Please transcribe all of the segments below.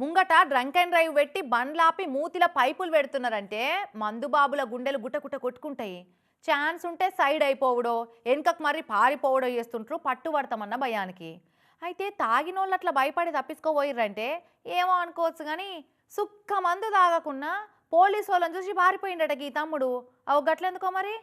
ముంగట drunk and drive పెట్టి బండ్లాపి మూతిల పైపులు పెడుతున్నారంటే మందుబాబుల గుండెలు గుట్టగుట్ట కొట్టుకుంటాయి. ఛాన్స్ ఉంటే సైడ్ అయిపోవడో వెనుకకు మరి పారిపోవడో చేస్తుంటారు పట్టు పడతామన్న భయానికి. అయితే తాగినోళ్ళు అట్లా భయపడి తప్పించుకోపోయిర్రంటే ఏమో అనుకోవచ్చు కానీ సుక్క మందు తాగకుండా పోలీసు వాళ్ళని చూసి పారిపోయిండట ఈ తమ్ముడు. అవు గట్లెందుకో మరి?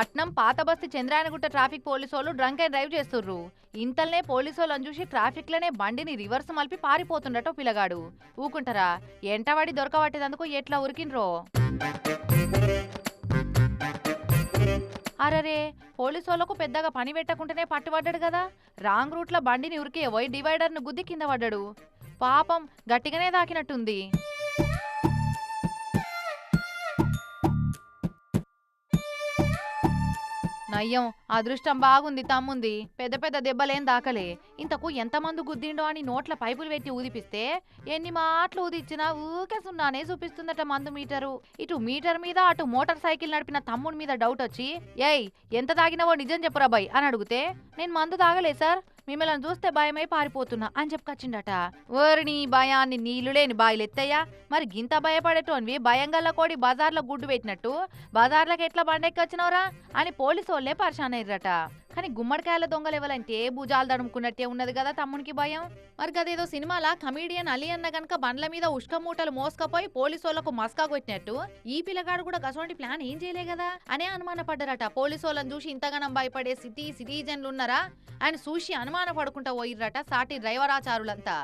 పట్నం పాత బస్తి చంద్రాయనగుట్ట ట్రాఫిక్ పోలీసు వాళ్ళు డ్రంక్ అండ్ డ్రైవ్ చేస్తుర్రు. ఇంతల్నే పోలీసు వాళ్ళని చూసి ట్రాఫిక్లోనే బండిని రివర్స్ మలిపి పారిపోతుండటో పిలగాడు. ఊకుంటారా ఎంటవాడి దొరకబట్టేదందుకు ఎట్లా ఉరికిండ్రో? అరరే పోలీసు వాళ్ళకు పెద్దగా పని పెట్టకుంటేనే పట్టుబడ్డాడు కదా. రాంగ్ రూట్లో బండిని ఉరికే వై డివైడర్ను గుద్ది కింద పడ్డాడు. పాపం గట్టిగానే తాకినట్టుంది నయ్యం అదృష్టం బాగుంది తమ్ముంది. పెద్ద పెద్ద దెబ్బలేం దాకలే. ఇంతకు ఎంతమంది గుద్దిండో అని నోట్ల పైపులు పెట్టి ఊదిపిస్తే ఎన్ని మాటలు ఊదిచ్చినా ఊకే సున్నానే చూపిస్తుందట మందు మీటరు. ఇటు మీటర్ మీద అటు మోటార్ సైకిల్ నడిపిన తమ్ముడి మీద డౌట్ వచ్చి ఏయ్ ఎంత తాగినవో నిజం చెప్పురా బాయ్ అని అడిగితే నేను మందు తాగలే సార్. మిమ్మల్ని చూస్తే భయమై పారిపోతున్నా అని చెప్పుకొచ్చిండట. ఓరిని భయాన్ని నీళ్ళు లేని బాయిలు ఎత్తయ్యా. మరి గింత భయపడేటోన్వి భయంగల్ల కోడి బజార్లో గుడ్డు పెట్టినట్టు. బజార్లకు ఎట్లా బండెక్కొచ్చినవరా అని పోలీసు వాళ్ళే పరిశాన్ అయ్యారట కానీ గుమ్మడికాయల దొంగలు ఎవరంటే భుజాలు దడుముకున్నట్టే ఉన్నది కదా తమ్మునికి భయం. మరి గదేదో సినిమాలా కమీడియన్ అలీ అన్న గనక బండ్ల మీద ఉష్క మూటలు మోసుకపోయి పోలీసు వాళ్ళకు మస్కా కొట్టినట్టు ఈ పిల్లగాడు కూడా గసోంటి ప్లాన్ ఏం చేయలే కదా? అనే అనుమానపడ్డారట. పోలీసు వాళ్ళని చూసి ఇంతగానం భయపడే సిటీ సిటిజన్లు ఉన్నారా ఆయన చూసి అనుమాన పడుకుంటా పోయిర్రట సాటి డ్రైవరాచారులంతా.